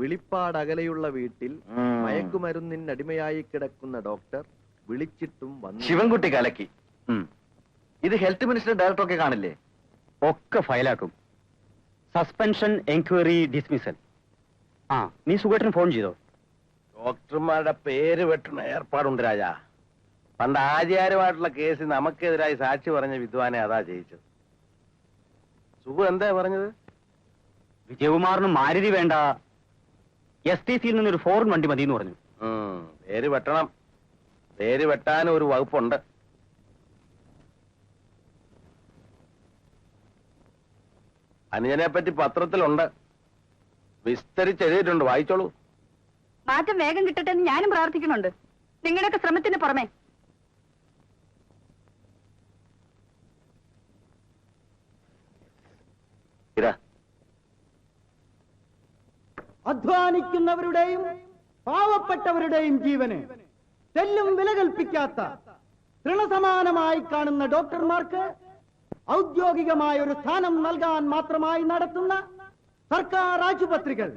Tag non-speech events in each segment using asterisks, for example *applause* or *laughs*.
വിളിപ്പാടകലെയുള്ള വീട്ടിൽ മയക്കുമരുന്നിന് അടിമയായി കിടക്കുന്ന ഡോക്ടർ വിളിച്ചിട്ടും വന്നു ശിവൻകുട്ടി കലക്കി. ഇത് ഹെൽത്ത് മിനിസ്റ്റർ ഡയറക്ടർ ഒക്കെ കാണില്ലേ? ഒക്കെ ഫയലാക്കും. Suspension enquiry dismissal. ആ നീ സുഖേട്ടന് ഫോൺ ചെയ്തോ? ഡോക്ടർമാരുടെ പേര് വെട്ടുന്ന ഏർപ്പാടുണ്ട് രാജ. പണ്ട് ആചാര്യമായിട്ടുള്ള കേസ് നമുക്കെതിരായി സാക്ഷി പറഞ്ഞ വിദ്വാനെ അതാ ജയിച്ചത്. സുഖു എന്താ പറഞ്ഞത്? വിജയകുമാറിന് മാരുതി വേണ്ട. എസ് ടി സിയിൽ നിന്നൊരു ഫോറിൻ വണ്ടി മതി എന്ന് പറഞ്ഞു പേര് വെട്ടണം. പേര് വെട്ടാൻ ഒരു വകുപ്പുണ്ട്. അനുജനെ പറ്റി പത്രത്തിലുണ്ട്. വിസ്തരിച്ച് എഴുതിയിട്ടുണ്ട്. വായിച്ചോളൂ. മാറ്റം വേഗം കിട്ടട്ടെ എന്ന് ഞാനും പ്രാർത്ഥിക്കുന്നുണ്ട്. നിങ്ങളുടെയൊക്കെ ശ്രമത്തിന് പുറമെ ഇതാ അധ്വാനിക്കുന്നവരുടെയും പാവപ്പെട്ടവരുടെയും ജീവന് തെല്ലും വില കൽപ്പിക്കാത്ത തൃണസമാനമായി കാണുന്ന ഡോക്ടർമാർക്ക് ഔദ്യോഗികമായ ഒരു സ്ഥാനം നൽകാൻ മാത്രമായി നടത്തുന്ന സർക്കാർ ആശുപത്രികൾ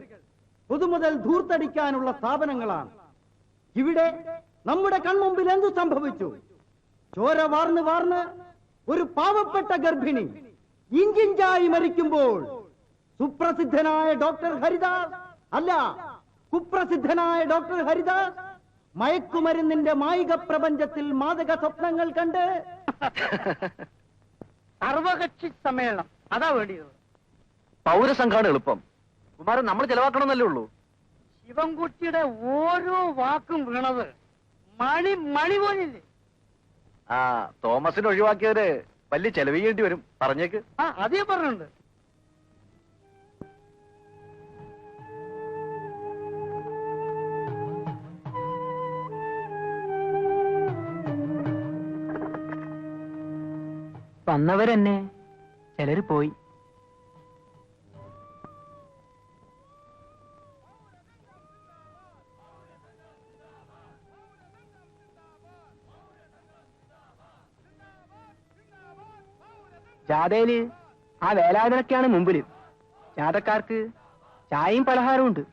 പൊതുമുതൽ ധൂർത്തടിക്കാനുള്ള സ്ഥാപനങ്ങളാണ്. ഇവിടെ നമ്മുടെ കൺമുമ്പിൽ എന്തു സംഭവിച്ചു? ചോര വാർന്ന് വാർന്ന് ഒരു പാവപ്പെട്ട ഗർഭിണി ഇഞ്ചിഞ്ചായി മരിക്കുമ്പോൾ സുപ്രസിദ്ധനായ ഡോക്ടർ ഹരിദാസ് അല്ല കുപ്രസിദ്ധനായ ഡോക്ടർ ഹരിദാസ് മയക്കുമരുന്നിന്റെ മായിക പ്രപഞ്ചത്തിൽ മാതക സ്വപ്നങ്ങൾ കണ്ട് *laughs* സർവകക്ഷി സമ്മേളനം. അതാ വേണ്ടിയത്. പൗരസംഘാണ് എളുപ്പം. കുമാരൻ നമ്മൾ ചെലവാക്കണമെന്നല്ലേ ഉള്ളൂ. ശിവൻകുട്ടിയുടെ ഓരോ വാക്കും വീണത് മണി മണി പോലില്ലേ? ആ തോമസിന് ഒഴിവാക്കിയവര് വലിയ ചെലവ് ചെയ്യേണ്ടി വരും. പറഞ്ഞേക്ക്. ആ അതേ പറഞ്ഞിട്ടുണ്ട്. വന്നവരെന്നെ. ചിലര് പോയി. ജാഥയിൽ ആ വേലായുധനൊക്കെയാണ് മുമ്പിൽ. ജാഥക്കാർക്ക് ചായയും പലഹാരവും ഉണ്ട്.